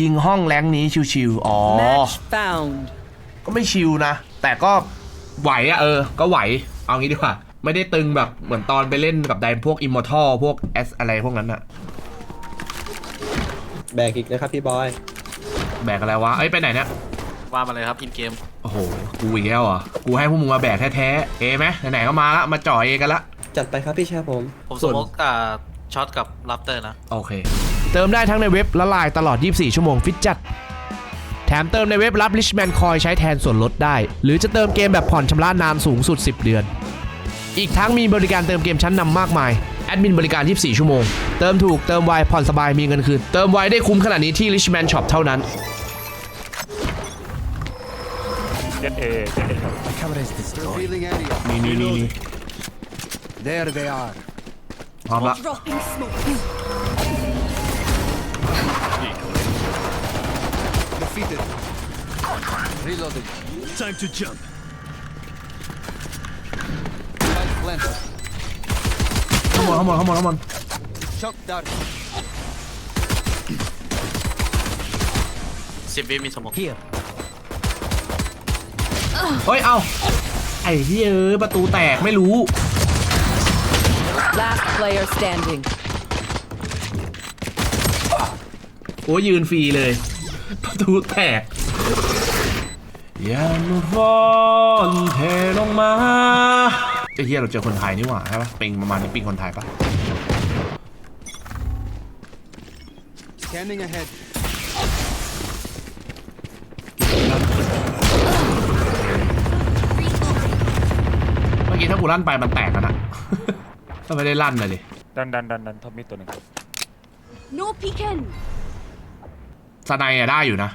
ยิงห้องแรงนี้ชิวๆอ๋อ Match found. ก็ไม่ชิวนะ แต่ก็ไหวอะเออ ก็ไหว เอางี้ดีกว่า ไม่ได้ตึงแบบเหมือนตอนไปเล่นกับไดพวกอิมมอร์ทัลพวกแอสอะไรพวกนั้นอะแบกอีกนะครับพี่บอย แบกอะไรวะ เอ้ย ไปไหนเนี่ย ว่ามาเลยครับอินเกม โอ้โห กูอีกแล้วเหรอะกูให้พวกมึงมาแบกแท้ๆ เอไหมไหนๆก็มาละมาจ่อเอกันละ จัดไปครับพี่ชายผม ผมส่สวนมมติอ่าช็อตกับลับเตอร์นะ โอเค เติมได้ทั้งในเว็บและไลน์ตลอด 24 ชั่วโมงฟิตจัด แถมเติมในเว็บรับ Richman Coin ใช้แทนส่วนลดได้ หรือจะเติมเกมแบบผ่อนชำระนานสูงสุด 10 เดือน อีกทั้งมีบริการเติมเกมชั้นนำมากมาย แอดมินบริการ 24 ชั่วโมง เติมถูกเติมไวผ่อนสบายมีเงินคืน เติมไวได้คุ้มขนาดนี้ที่ Richman Shop เท่านั้นเจ็ดเอเจ็ดเอครับ Revealing area. นี่นี่นี่นี่ There they are. พร้อมละ Dropping smoke. Defeated. Reloading. Time to jump. Light planted. ข้างบนข้างบนข้างบนข้างบน Shock dart. สิบวิมีสมมติ Here. เฮ้ย เอา ไอ้เฮ้ยเอ้ยประตูแตกไม่รู้ Last player standing. โอ้ยยืนฟรีเลย ประตูแตกอย่ามาฟอนเทลงมาไอ้เฮียเราเจอคนไทยนี่หว่าใช่ปะปิงประมาณนี้ปิงคนไทยปะ Scanning ahead. เมื่อกี้ถ้ากูลั่นไปมันแตกกันอะถ้าไม่ได้ลั่นเลยดิดันดันดันดันท็อปมิดตัวหนึ่ง No peeking. สไนอะได้อยู่นะ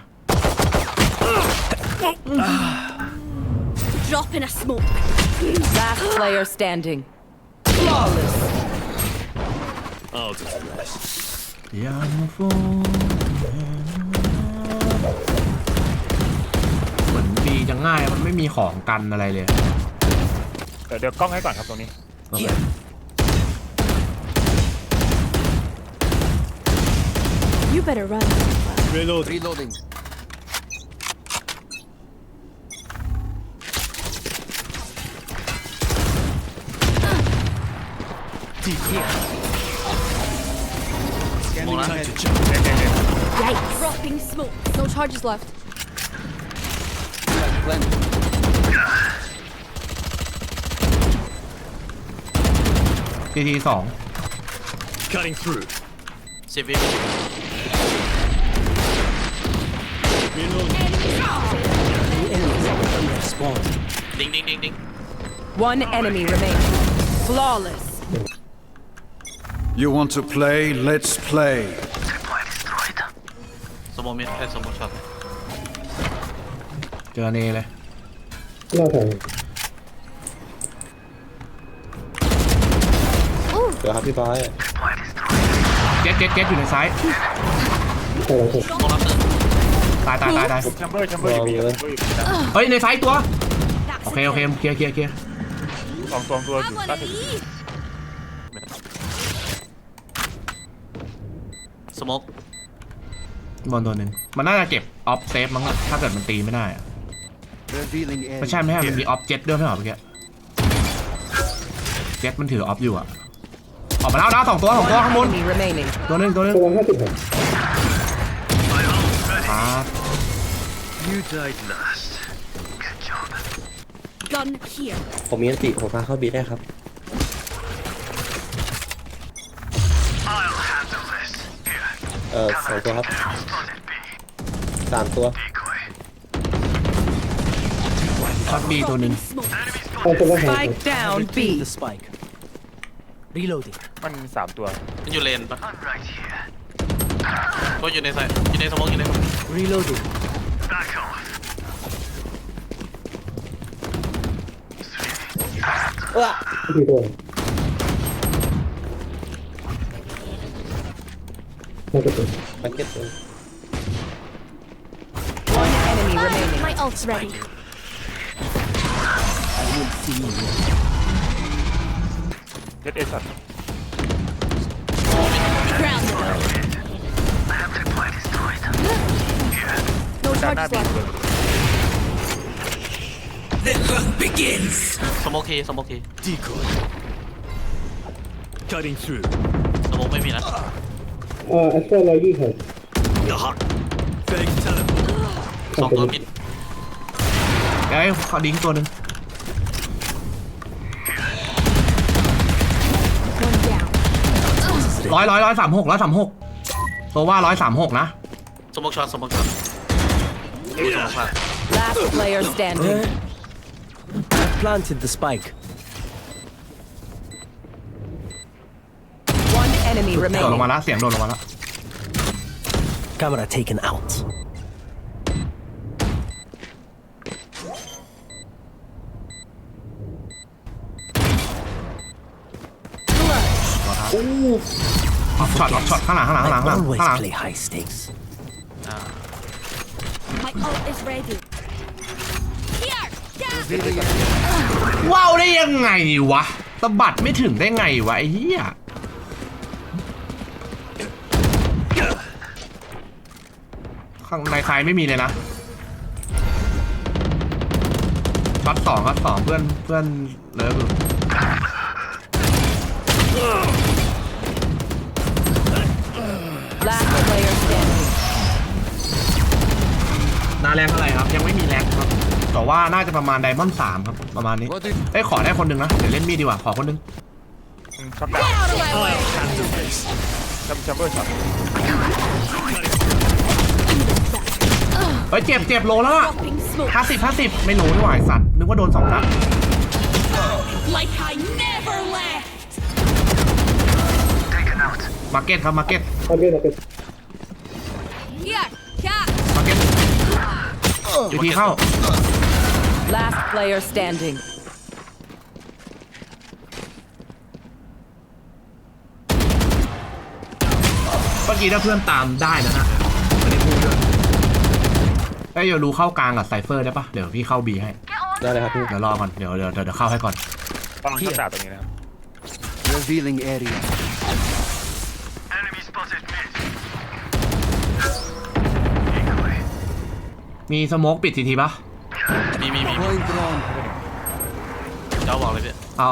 Drop in a smoke. Last player standing. Flawless. I'll do the rest. อย่ามาฟอนเหมือนบีจะง่ายมันไม่มีของกันอะไรเลยเดี๋ยวเดี๋ยวกล้องให้ก่อนครับตรงนี้ โอเค You better run. Reload. Reloading. Deep here. Scanning Time ahead. to jump. เน่เน่เน่ Yikes. Dropping smoke. No charges left. Light planted. ทีทีสอง Cutting through. สิ ดิงดิงดิงดิง One enemy remaining. Flawless. You want to play? Let's play. สมมติมิดเอ้ยสมมติช็อตเจอเนเลยเดี๋ยวครับพี่บอยเจ็ดเจ็ดเจ็ดอยู่ในซ้ายโมลับเตอร์ตายตายตายตายแชมเบอร์แชมเบอร์อยู่บีแชมเบอร์อยู่บีนะเฮ้ยในซ้ายตัวโอเคโอเคเคลียร์เคลียร์เคลียร์สองตัวตัวอยู่ล่าสุดสมมติบอลตัวหนึ่งมันน่าจะเก็บออฟเซฟมั้งอะถ้าเกิดมันตีไม่ได้อะ Revealing area. ไม่ใช่ไม่ใช่มันมีออฟเจ็ตด้วยไม่ใช่เหรอเมื่อกี้เจ็ตมันถือออฟอยู่อะออกมาแล้วนะสองตัวสองตัวข้างบน Enemy remaining. ตัวหนึงตัวหนึงครับ You died last. Gun here. ผมมีอันติผมพาเข้าบีได้ครับ I'll handle this. Here. เอ่อสองตัวครับ Spotted B. สามตัว Decoy. ช็อตบีตัวหนึ่ง Spike down B. the spike. Reloading. มันสามตัว มันอยู่เลนปะ I'm right here. ก็อยู่ในไซอยู่ในสมมติอยู่ในสมมติ Reloading. มาเก็ตตัว One enemy remaining. My ult's ready. I will see you. เจ็ดเอสัตว์ Grounded. I have deployed destroyed. ด้านหน้าบีตัวสโมกทีสโมกที Decoy. Cutting through. สโมกไม่มีนะเอ่ออัสเตอร์ร้อยยี่สิบ Fake teleport. สองตัวมิดเอ้ยขอดิ้งตัวหนึ่งร้อยร้อยร้อยสามหกร้อยสามหกโซว่าร้อยสามหกนะสโมกช็อตสโมกช็อตสโมกพลาด Last player standing. I planted the spike. One enemy โดดลงมา remaining. แล้วเสียงโดดลงมาแล้ว Camera taken out. ออกช็อตออกช็อตข้างหลังข้างหลังข้างหลัง I ข้างหลัง always ข้างหลัง play high stakes. My ult is ready. ว้าวได้ยังไงวะสะบัดไม่ถึงได้ไงวะไอ้เหี้ยข้างในใครไม่มีเลยนะช็อตสองช็อตสองเพื่อนเพื่อนเลิฟอยู่ น่าจะประมาณไดมอนด์สามครับ ประมาณนี้ What did เอ้ยขอได้คนหนึ่งนะ เดี๋ยวเล่นมีดดีกว่า ขอคนหนึงช็อตดาว Out of my way! Handle this. จัมจัมเบอร์ช็อตเฮ้ยเจ็บเจ็บโลแล้วอะ Dropping smoke ห้าสิบห้าสิบไม่โลนี่หว่าไอ้สัตว์ นึกว่าโดนสองนัด like I never left! Taken out. มาเก็ตครับมาเก็ต Here! Yeah! มาเก็ตอยู่ที่เข้า Last player standing. เมื่อกี้ถ้าเพื่อนตามได้นะฮะไม่ได้พูดด้วยเอ้ยเดี๋ยวรู้เข้ากลางกับไซเฟอร์ได้ปะเดี๋ยวพี่เข้าบีให้ ได้เลยครับพี่ เดี๋ยวรอก่อน เดี๋ยวเดี๋ยวเดี๋ยวเดี๋ยวเข้าให้ก่อนต้องช็อตดาวตรงนี้นะครับ revealing area. Enemy spotted mid. Equally. มีสโมกปิดทีทีปะมีมีมี Deploying drone. เจ้าบอกเลยพี่เอา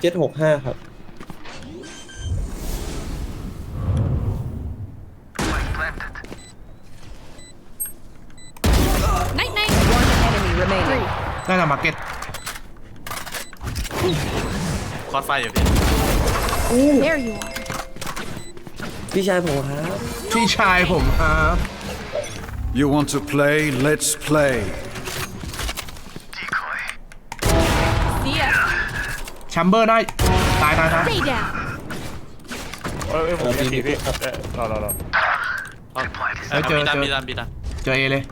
เจ็ดหกห้าครับ Planted. Night night! One enemy remaining. ได้แต่มาเก็ต คอร์สไฟอยู่พี่ There you are. พี่ชายผมครับ พี่ชายผมครับ You want to play? Let's play. Decoy. See ya! แชมเบอร์ได้ ตายตายตาย Stay down! เออเออผมมีทีพี่เออรอรอรอเอ้ยเจอบีดันเจอ บีดันบีดันเจอเอเลย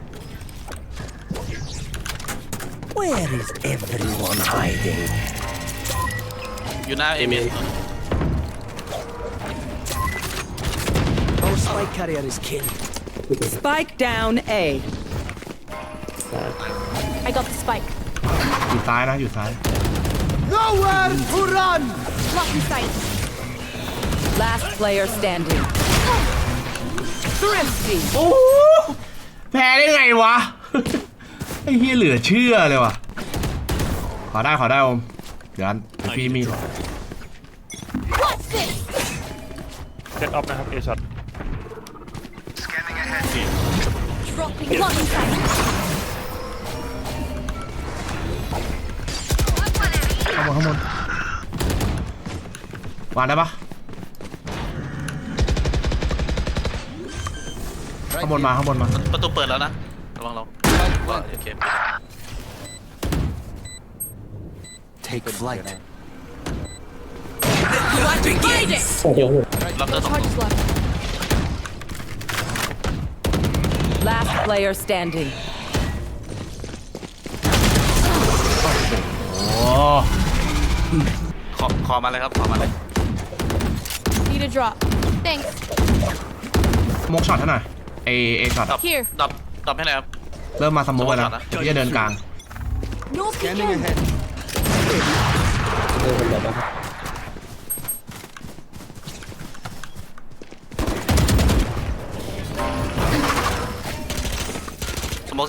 Where is everyone hiding? อยู่หน้าเอเมน Our spike carrier is killed. Spike down A. I got the spike. อยู่ซ้ายนะ อยู่ซ้าย Nowhere to run! Lock in sight. Last player standing. Thrifty. โอ้แพ้ได้ไงวะ ไอ้เฮียเหลือเชื่อเลยว่ะ ขอได้ขอได้อม เดี๋ยวอันเดี๋ยวพี่มี What's เซตออฟนะครับเอช็อต Scanning ahead. Dropping. Lock in sight. ข้างบนข้างบนวางได้ปะ Right ข้างบนมาข้างบนมาประตูเปิดแล้วนะระวังเรา Spike ว่า planted. โอเค Take flight. Hide it! รับเตอร์สองตัว Charges left. Last player standing. โอ้ขอขอมาเลยครับขอมาเลย Need a drop. Thanks. สโมกช็อตให้หน่อยเอเอช็อตดับ Here. ดับดับให้หน่อยครับ เริ่มมาสโมกแล้วนะสโมกช็อตนะพี่จะเดินกลาง No Scanning peeking. ahead. เออผมแบบนะ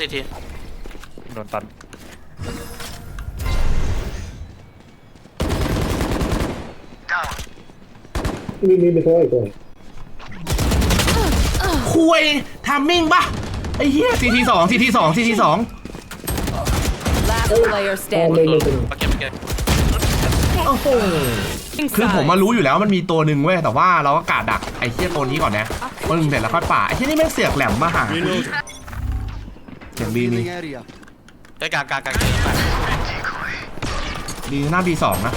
ครับสมองสิทีโดนตันคุยทามมิ่งปะไอ้เหี้ยซีทีสองซีทีสองซีทีสอง Last player standing. ปากเก็บปากเก็บคือผมมารู้อยู่แล้วมันมีตัวหนึ่งเว้ยแต่ว่าเราก็กาดดักไอ้เหี้ยตัวนี้ก่อนนะตัวหนึ่งเสร็จแล้วค่อยป่าไอ้เหี้ยนี่แม่งเสือกแหลมมาหาเสียงบีมี Revealing area. ได้กลางกลางกลางเกินไปบีหน้าบีสองนะ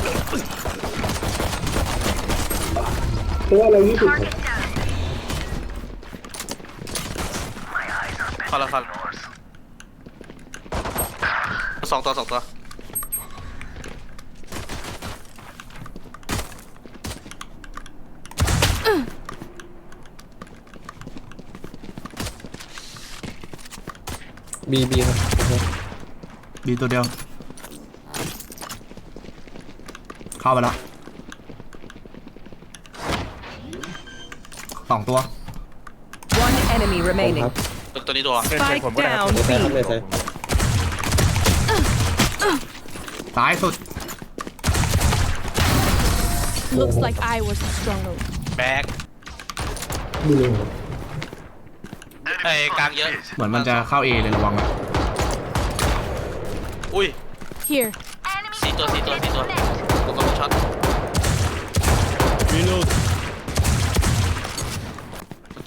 เข้าแล้วเข้าสองตัวสองตัว บีบีครับบีตัวเดียว เข้าไปแล้วสองตัว One enemy ผม remaining. ครับ ตัวตัวนี้ตัวเล่นเล่นผมก็ได้ครับ down ใช่ครับเลยใช่ซ้ายสุด Looks like I was stronger. แบ็ก ไอ้กลางเยอะ เหมือนมันจะเข้าเอเลยระวังนะอุ้ย Here. สี่ตัวสี่ตัวสี่ตัวตัวกำลังช็อต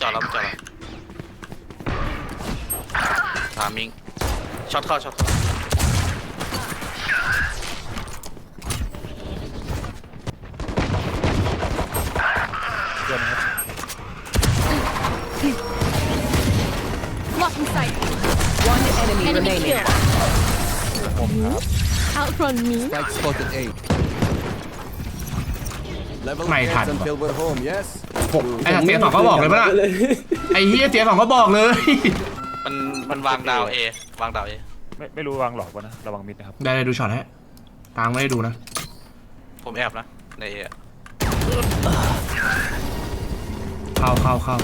จอดแล้วจอดแล้วทามิงช็อตเข้าช็อตเข้า Blocking sight. One enemy Enemy remaining. kill. Outrun me. Spike spotted A. Level ไม่ทัน heads ว่ะ until we're home, yes? ไอ้เสียสองก็บอกเลยปะล่ะไอ้เฮียเสียสองก็บอกเลย มันมันวางดาวเอวางดาวเอไม่ไม่รู้วางหลอกวะนะ ระวังมิดนะครับ ได้เลยดูช็อตให้กลางไม่ได้ดูนะ ผมแอบนะในเอเข้าเข้าเข้า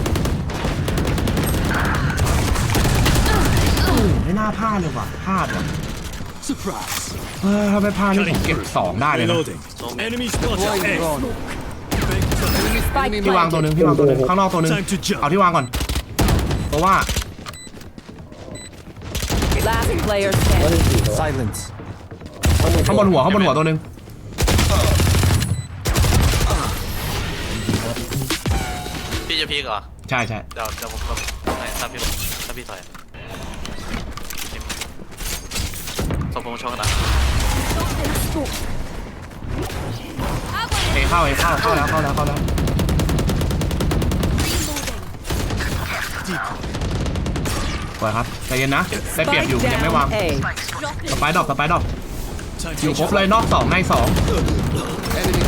ไม่น่าพลาดเลยว่ะพลาดว่ะ Surprise. เออถ้าไม่พลาดนี่ผมเก็บสองได้เลยนะโซม Deploying drone. Spike ที่วางตัวหนึ่ง planted. ที่วางตัวหนึ่งข้างนอกตัวหนึ่งเอาที่วางก่อน เพราะว่า Last player standing. Silence. ข้างบนหัวข้างบนหัวตัวหนึ่งพี่จะพีกเหรอ ใช่ใช่เดี๋ยวเดี๋ยวผมผมให้ถ้าพี่ถ้าพี่ถอย ส่งโปรโมชั่นกันนะเอเข้าเอเข้าเข้าแล้วเข้าแล้วเข้าแล้วปล่อยครับใจเย็นนะได้เปรียบอยู่ Spike ยังไม่วาง down A. สไปดอกสไปดอกอยู่ครบเลยนอกสองในสอง Enemy.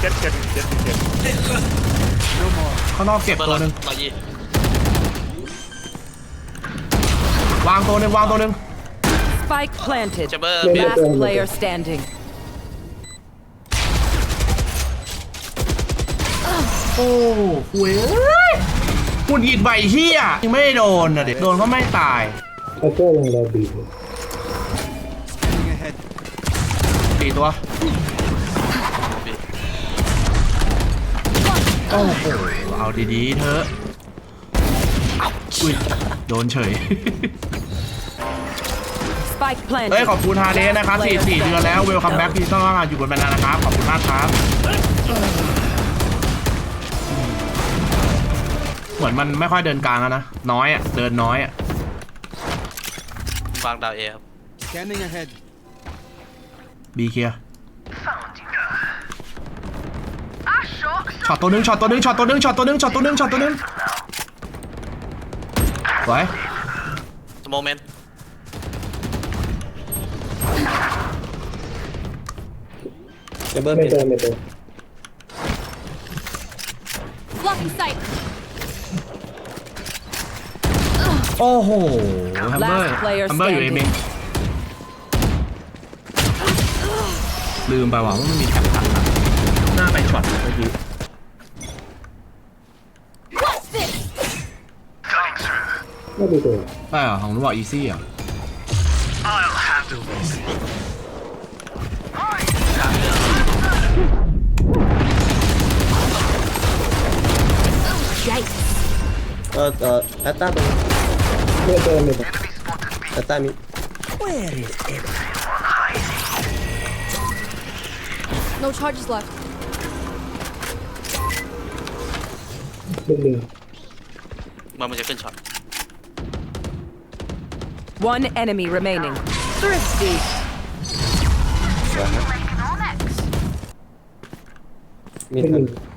เจ็ดเจ็ดเจ็ดเจ็ด No more. ข้างนอกเก็บเปิดตัวหนึ่งร้อยยี่วางตัวหนึ่งวางตัวหนึ่ง Spike planted. เจเบอร์บี Last player standing. โอ้หวยหุ่นหยิดใบเฮียยังไม่ได้โดนนะเด็กโดนก็ไม่ตาย Scanning ahead. สี่ตัว โอ้โห เอาดีๆเถอะอุ้ยโดนเฉย Spike planted. เฮ้ยขอบคุณฮาเดสนะครับ Last 4 4เดือนแล้วเวลคัมแบ็กที่ต้องมาอยู่บนแบนานนะครับ ขอบคุณมากครับ เหมือนมันไม่ค่อยเดินกลางแล้วนะ น้อยอะ เดินน้อยอะ วางดาวเอครับ Scanning ahead. บีเคลียร์ช็อตตัวหนึงช็อตตัวหนึงช็อตตัวหนึงช็อตตัวหนึงช็อตตัวหนึงช็อตตัวหนึงไว้สโมเมนต์ เจเบอร์เป็น Blocking sight. โอ้โหแฮมเบอร์ Last player แฮมเบอร์อยู่เอ standing มิงลืมไปว่ะว่ามันมีแท็บทันอะหน้าไปช็อตเมื่อกี้ What's this? Cutting through. ไม่ดีตัวใช่เหรอของนู้นบอกอีซี่เหรอ I'll handle this. อหนึ่ง Enemy spotted me. แอตตามี Where is everyone? No charges left. หนึ่งหนึ่งมันมันจะขึ้นช็อต One enemy remaining. Thrifty. สวยครับ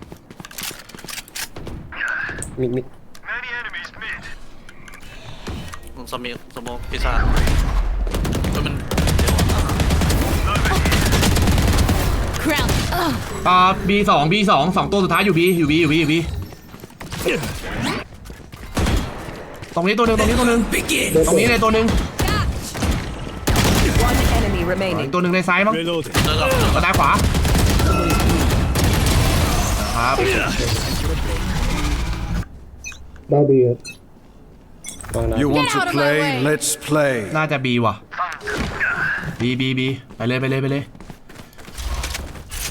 มีหนึ่งหทันึ่นงมีมี Many enemies mid. ผมสมีสโมกพิซซ่าเฮ้ยมันเดี๋ยวอะ Crown. Ugh. อ่า B สอง B สองสองตัวสุดท้ายอยู่ B อยู่ B อยู่ B อยู่ B ตรงนี้ตัวหนึ่งตรงนี้ตัวหนึ่ง Begin. ตรงนี้เลยตัวหนึ่ง One enemy อีก remaining. ตัวหนึ่งในซ้ายมั้ง Reloading เลิกแล้วกระดายขวาครับ ดาวดีครับวางดาว You want Get to out of my play? way. Let's play. น่าจะ B ว่ะ B B B ไปเลยไปเลยไปเลย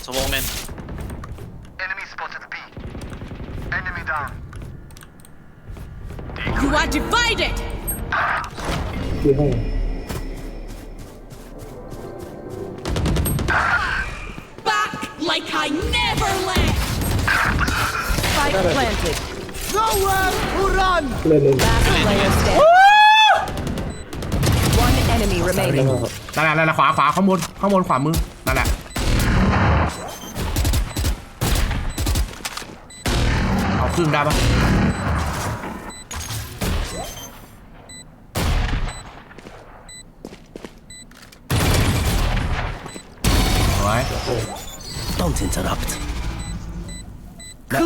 สโมกเมน Enemy spotted B. Enemy down. You are divided. ที่ เล่นหนึ่ง Last player standing. One enemy แล้ว remaining. ก็นั่นแหละนั่นแหละขวาขวาข้างบนข้างบนขวามือนั่นแหละเอาครึ่งได้ปะเอาไว้ Don't interrupt. ข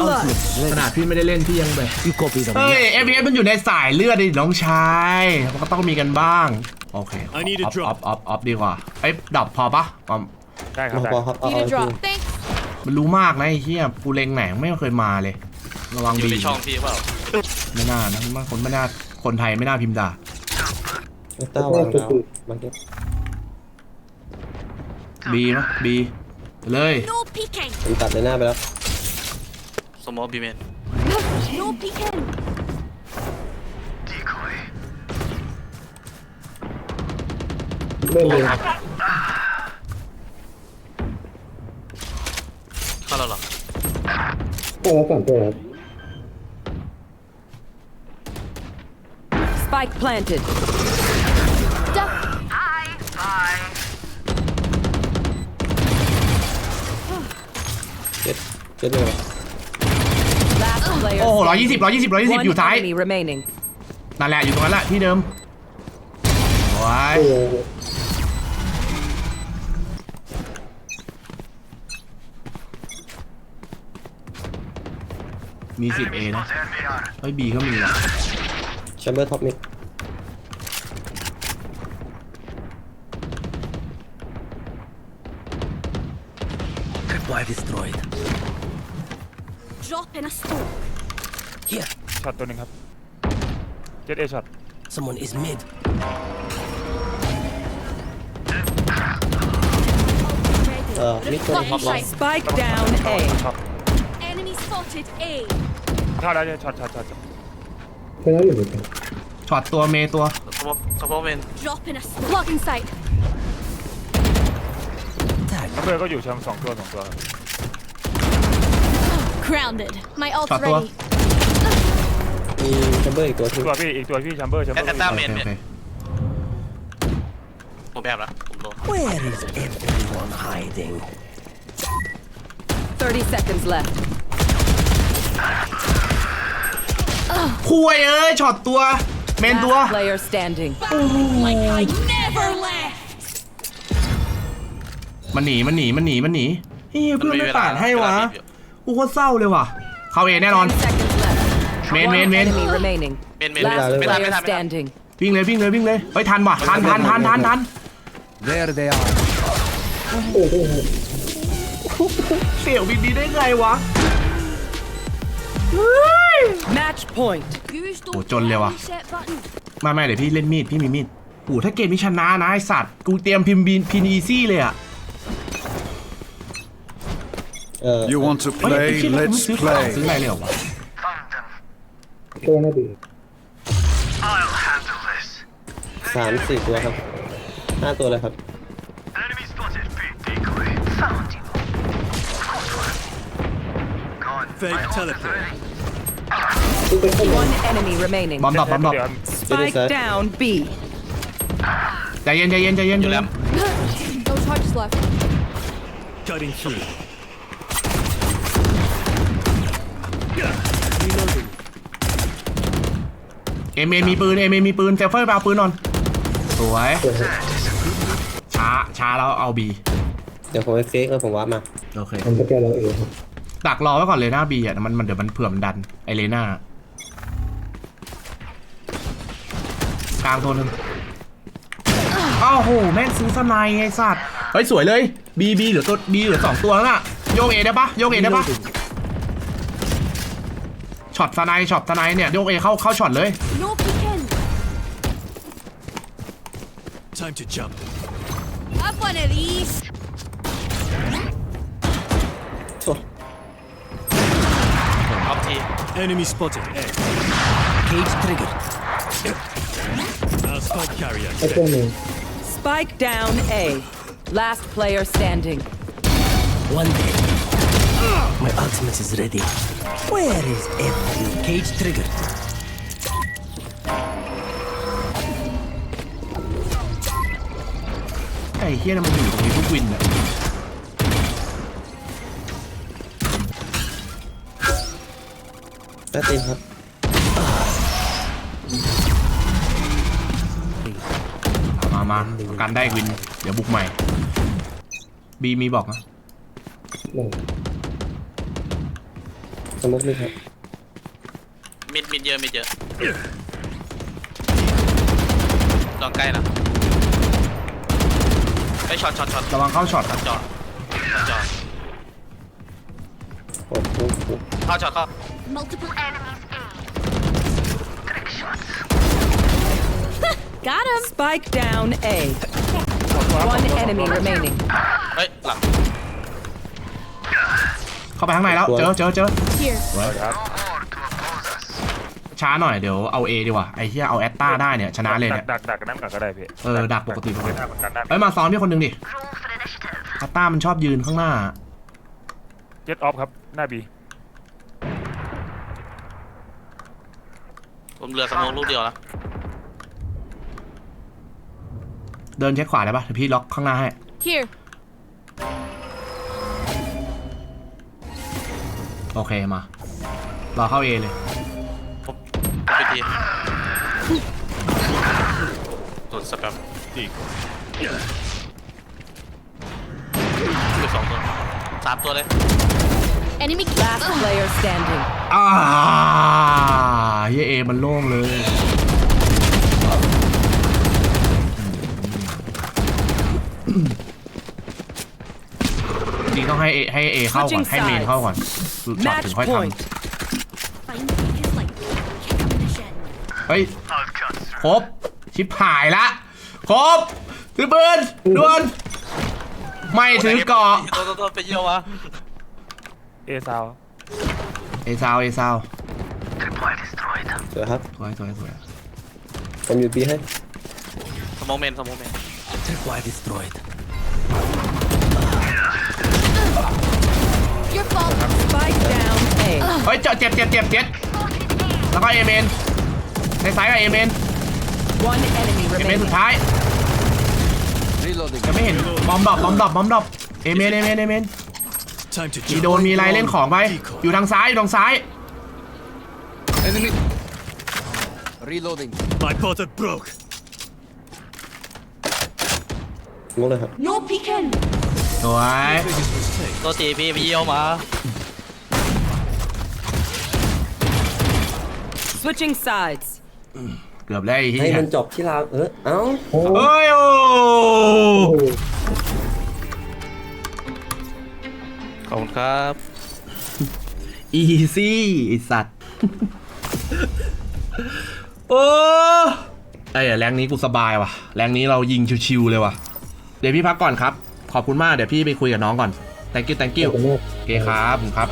ready. นาดพี่ไม่ได้เล่นพี่ยังแบบ Few copies of เฮ้ย me. เอฟเอมันอยู่ในสายเลือดดิน้องชายมันก็ต้องมีกันบ้าง โอเค I need a ออฟ drop ออฟออฟออฟดีกว่าไอ้ยดับพอปะอ๋อได้ครับมาได้พอครับเอา Need เอา a จริ drop. ง Thanks. มันรู้มากนะไอ้เหี้ยกูเล็งแหนงไม่เคยมาเลย ระวังอยู่บีในช่องพี่เปล่าไม่น่านะมันคนไม่น่าคนไทยไม่น่าพิมพ์ด่าแอตตาวางดาวมาเก็ตบีมั้ยบีเลย No peeking. ผมตัดในหน้าไปแล้ว สโมกบีเมน No peeking. Decoy. เล่นหนึ่งเข้าแล้วเหรอก็แล้วสามตัวครับ Spike planted. Duck. Hi. Bye. เจ็ดเจ็ดเลย Last player โอ้โหร้อย standing. ยี่สิบร้อยยี่สิบร้อยยี่สิบ One อยู่ท้าย enemy remaining. นั่นแหละอยู่ตรงนั้นแหละที่เดิมไว้ตัวมีสิทธิ์เอ Enemy นะ spotted NVR. เฮ้ยบีก็มีว่ะแชมเบอร์ท็อปมิด Tripwire destroyed. Drop in a smoke. Here, ช็อตตัวหนึ่งครับเจ็ดเอช็อต someone is mid. เอ่อมิดตัว Blocking ท็อปลอง sight. Spike down A. ช็อต Enemy spotted A. เข้าแล้วเนี่ยช็อตช็อตช็อตช็อตชนะอยู่เหมือนกันช็อตตัวเมย์ตัวสโมกสโมกเมน Drop in a smoke. Blocking sight. Tag. เพื่อนก็อยู่ชั้นสองตัวสองตัวครับ Grounded. My ult's Shot ready. มีแชมเบอร์อีกตัวที่ตัวพี่อีกตัวพี่แชมเบอร์แชมเบแออตร์แตาโอเมเคนโอเนี่ยเคผมแอบละผมโดน Where is everyone hiding? 30 seconds left. คุยเอ้ยช็อตตัว เมนตัว Last player standing. Like I never left. มันหนีมันหนีมันหนีมันหนีเฮ้ยเพื่อนไม่ปาดให้วะ เวลาบีบอยู่ กูโคตรเศร้าเลยว่ะ เข้าเอแน่นอน10 seconds left. Main, One main, main. enemy remaining. เมนเมน Last ไม่ทัน player ไม่ทันไม่ทัน standing. วิ่งเลยวิ่งเลยวิ่งเลยเฮ้ยทันว่ะทันทันทันทันทัน There they are เออได้ครับเสี่ยวบินดีได้ไงวะ Match point. Use Ủa, those chôn liều à? reset button. ไม่ไม่เดี๋ยวพี่เล่นมีดพี่มีมีดโอ้ถ้าเกมนี้ชนะนะไอสัตว์ กูเตรียมพิมพ์บินพินอีซี่เลยอะเออ You want to เฮ้ยไอ้ play? เชี่ยนี่กู Let's ซื้อของซื้อ play. อะไรเลยเหรอวะ Found them. ตัวน่าดี I'll handle this. สามสี่ตัวครับห้าตัวเลยครับ Enemy spotted. Big decoy. Found you. Gone. Fake My ult is teleport. ready. ที่เป็นคน One enemy remaining. บอมดรอปบอมดรอป เดี๋ยว Spike sir. down B. ใจเย็นใจเย็นใจเย็น อยู่แล้ว No charges left. Cutting through. เอเมนมีปืนเอเมนมีปืนเซฟเฟอร์ไปเอาปืนนอน สวย ช้าช้าแล้วเอาบี เดี๋ยวผมไปเฟกแล้วผมวัดมาโอเค ผมสแกนเราเองครับดักรอไว้ก่อนเลยหน้าบีอะมันมันเดี๋ยวมันเผื่อมันดัน ไอเลน่ากลางตัวหนึ่งอ้าวโห แม่งซื้อสไนด์ไงสัตว์ เฮ้ย สวยเลยบีบีเหลือตัวบีเหลือสองตัวแล้วน่ะ โยกเอได้ปะโยกเอได้ปะ Reloading. ช็อตสไนด์ช็อตสไนด์เนี่ยโยกเอเข้าเข้าช็อตเลย No peeking. Time to jump. Have one of these. โถ่ ออฟที Enemy spotted. A. Cage triggered. Our spike carrier. ไอ้ตัวหนึ่ง Spike down A. Last player standing. One dead. My ultimate is ready. Where is every cage triggered? ไอ้เฮียนั่นมันอยู่ตรงนี้ทุกวินอะแป๊บเดียวครับ มามากันได้วิน เดี๋ยวบุกใหม่ บีมีบอกนะ หนึ่ง สมมติไหมครับมิดมิดเยอะมิดเยอะลองใกล้นะไปช็อตช็อตช็อตระวังเข้าช็อตครับจอดจอดโอ้โหเข้าช็อตเข้า Multiple enemies A. Got him. Spike down A. One enemy remaining. เฮ้ยหลังเข้าไปข้างในแล้ว เจอเจอเจอ Here. No more to oppose us. ช้าหน่อยเดี๋ยวเอาเอดีกว่าไอ้เฮียเอาแอตตาได้เนี่ยชนะเลยเนี่ยดักดักดักนั่นก่อนก็ได้พี่เออดักปกติปกติได้เหมือนกันได้เอ้ยมาซ้อมพี่คนหนึ่งดิ Roll for initiative. แอตตามันชอบยืนข้างหน้า เจ็ตออฟครับหน้าบีผมเหลือสมองลูกเดียวแล้วเดินเช็คขวาได้ปะเดี๋ยวพี่ล็อกข้างหน้าให้ Here. โอเคมา รอเข้าเอเลยผมผมไปทีโดนสแปมอีกเหลือสองตัวสามตัวเลย Enemy. Last player standing. อ่าเฮียเอมันโล่งเลยจริงต้องให้เอให้เอเข้าก่อน Switching ให้เมน sides เข้าก่อน ดูช็อต Match ถึงค่อยท point. Find the peekers like kick up in the shed. ำเฮ้ย I've cut through. ครบชิบหายละครบถือปืนด่วนไม่ถือเกาะโดนโดนโดนไปเยี่ยววะเอซาวเอซาวเอซาว Tripwire destroyed. สวยครับสวยสวยสวยผมอยู่บีให้สมองเมนสมองเมน Tripwire destroyed. Your fault. Spike down A. เฮ้ยเจ็บเจ็บเจ็บเจ็บเจ็บแล้วก็เอเมนในซ้ายกับเอเมน One enemy เอเมน remaining. สุดท้าย Reloading. จะไม่เห็นบอมดรอปบอมดรอปบอมดรอปเอเมนเอเมนเอเมน Time to มี jump. โดนมีอะไรเล่นของไป อยู่ทางซ้ายอยู่ทางซ้าย Enemy. Reloading. My portal broke. สมมติเลยครับ No peeking. สวยตัวตีพี่ไปเยี่ยวมา Switching sides. เกือบได้ไอ้เฮีให้ยมันจบที่ลราเออเอ้าเฮ้ยโอ้ขอบคุณครับ อีซี่ไอสัตว์ โอ้ไอ้ยแรงนี้กูสบายว่ะ แรงนี้เรายิงชิวๆเลยว่ะ เดี๋ยวพี่พักก่อนครับ ขอบคุณมากเดี๋ยวพี่ไปคุยกับน้องก่อน thank you thank you ขอบคุณมากโอเคครับผมครับ